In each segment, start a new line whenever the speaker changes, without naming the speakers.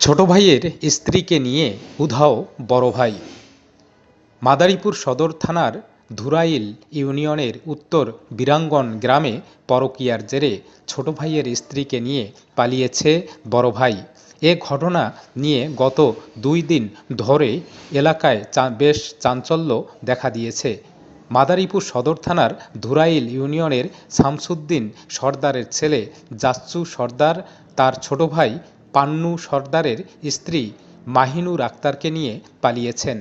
ছোট ভাইয়ের স্ত্রীকে নিয়ে উধাও বড় ভাই। মাদারীপুর সদর থানার ধুরাইল ইউনিয়নের উত্তর বীরাঙ্গন গ্রামে পরকীয়ার জেরে ছোট ভাইয়ের স্ত্রীকে নিয়ে পালিয়েছে বড় ভাই। এ ঘটনা নিয়ে গত দুই দিন ধরে এলাকায় বেশ চাঞ্চল্য দেখা দিয়েছে। মাদারীপুর সদর থানার ধুরাইল ইউনিয়নের শামসুদ্দিন সর্দারের ছেলে জাচ্চু সর্দার, তার ছোট ভাই পান্নু সর্দারের স্ত্রী মাহিনুর আক্তারকে নিয়ে পালিয়েছেন।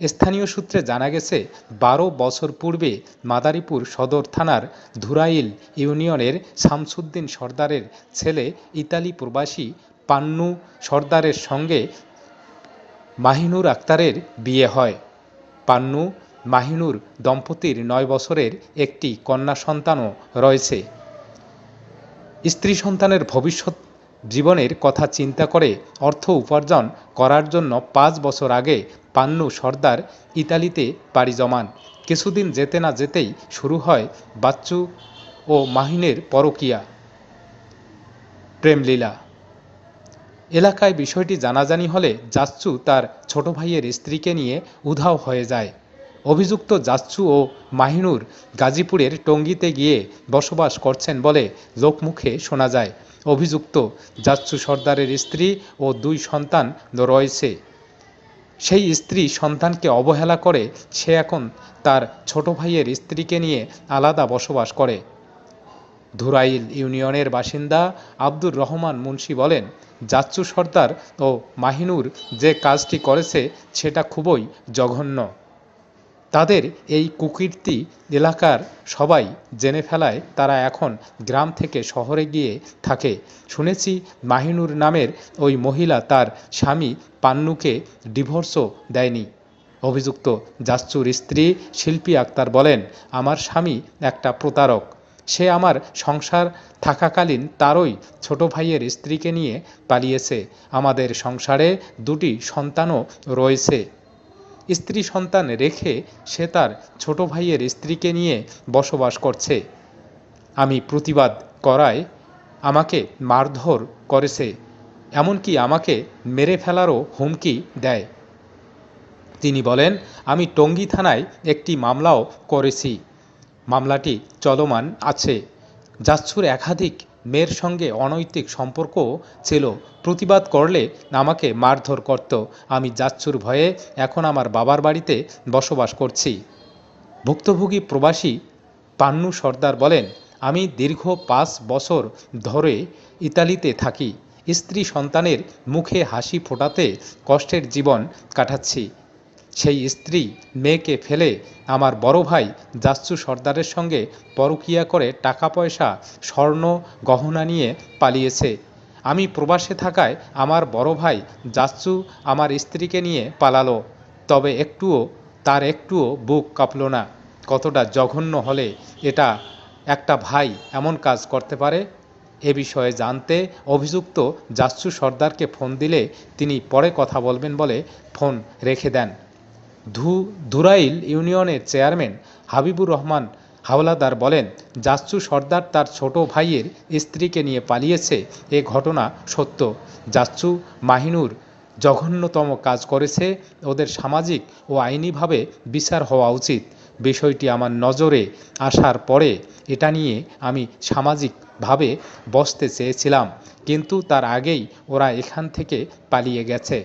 স্থানীয় সূত্রে জানা গেছে, বারো বছর পূর্বে মাদারীপুর সদর থানার ধুরাইল ইউনিয়নের শামসুদ্দিন সর্দারের ছেলে ইতালি প্রবাসী পান্নু সর্দারের সঙ্গে মাহিনুর আক্তারের বিয়ে হয়। পান্নু মাহিনুর দম্পতির নয় বছরের একটি কন্যা সন্তানও রয়েছে। স্ত্রী সন্তানের ভবিষ্যৎ জীবনের কথা চিন্তা করে অর্থ উপার্জন করার জন্য পাঁচ বছর আগে পান্নু সর্দার ইতালিতে পাড়ি জমান। কিছুদিন যেতে না যেতেই শুরু হয় বাচ্চু ও মাহিনের পরকীয়া। প্রেমলীলা। এলাকায় বিষয়টি জানাজানি হলে জাচ্চু তার ছোট ভাইয়ের স্ত্রীকে নিয়ে উধাও হয়ে যায়। অভিযুক্ত জাচ্চু ও মাহিনুর গাজীপুরের টঙ্গীতে গিয়ে বসবাস করছেন বলে লোকমুখে শোনা যায়। অভিযুক্ত জাচ্চু সর্দারের স্ত্রী ও দুই সন্তান রয়েছে। সেই স্ত্রী সন্তানকে অবহেলা করে সে এখন তার ছোট ভাইয়ের স্ত্রীকে নিয়ে আলাদা বসবাস করে। ধুরাইল ইউনিয়নের বাসিন্দা আব্দুর রহমান মুন্সি বলেন জাচ্চু সর্দার ও মাহিনুর যে কাজটি করেছে, সেটা খুবই জঘন্য। তাদের এই কুকীর্তি এলাকার সবাই জেনে ফেলায় তারা এখন গ্রাম থেকে শহরে গিয়ে থাকে। শুনেছি মাহিনুর নামের ওই মহিলা তার স্বামী পান্নুকে ডিভোর্সও দেয়নি। অভিযুক্ত জাচ্চুর স্ত্রী শিল্পী আক্তার বলেন, আমার স্বামী একটা প্রতারক। সে আমার সংসার থাকাকালীন তারই ছোট ভাইয়ের স্ত্রীকে নিয়ে পালিয়েছে। আমাদের সংসারে দুটি সন্তানও রয়েছে। স্ত্রী সন্তান রেখে সে তার ছোট ভাইয়ের স্ত্রীকে নিয়ে বসবাস করছে। আমি প্রতিবাদ করায় আমাকে মারধর করেছে, এমনকি আমাকে মেরে ফেলারও হুমকি দেয়। তিনি বলেন, আমি টঙ্গী থানায় একটি মামলাও করেছি। মামলাটি চলমান আছে। যাচ্ছুর একাধিক মেয়ের সঙ্গে অনৈতিক সম্পর্কও ছিল। প্রতিবাদ করলে আমাকে মারধর করত। আমি জাচ্ছুর ভয়ে এখন আমার বাবার বাড়িতে বসবাস করছি। ভুক্তভোগী প্রবাসী পান্নু সর্দার বলেন, আমি দীর্ঘ পাঁচ বছর ধরে ইতালিতে থাকি। স্ত্রী সন্তানের মুখে হাসি ফোটাতে কষ্টের জীবন কাটাচ্ছি। সেই স্ত্রী মেয়েকে ফেলে আমার বড় ভাই জাচ্চু সর্দারের সঙ্গে পরকীয়া করে টাকা পয়সা স্বর্ণ, গহনা নিয়ে পালিয়েছে। আমি প্রবাসে থাকায় আমার বড় ভাই জাচ্চু আমার স্ত্রীকে নিয়ে পালালো। তবে একটুও, তার একটুও বুক কাঁপল না। কতটা জঘন্য হলে এটা একটা ভাই এমন কাজ করতে পারে? এ বিষয়ে জানতে অভিযুক্ত জাচ্চু সর্দারকে ফোন দিলে তিনি পরে কথা বলবেন বলে ফোন রেখে দেন। ধু, ধুরাইল ইউনিয়নের চেয়ারম্যান হাবিবুর রহমান হাওলাদার বলেন জাচ্চু সর্দার তার ছোট ভাইয়ের স্ত্রীকে নিয়ে পালিয়েছে, এ ঘটনা সত্য। জাচ্চু মাহিনুর জঘন্যতম কাজ করেছে, ওদের সামাজিক ও আইনিভাবে বিচার হওয়া উচিত। বিষয়টি আমার নজরে আসার পরে এটা নিয়ে আমি সামাজিকভাবে বসতে চেয়েছিলাম, কিন্তু তার আগেই ওরা এখান থেকে পালিয়ে গেছে।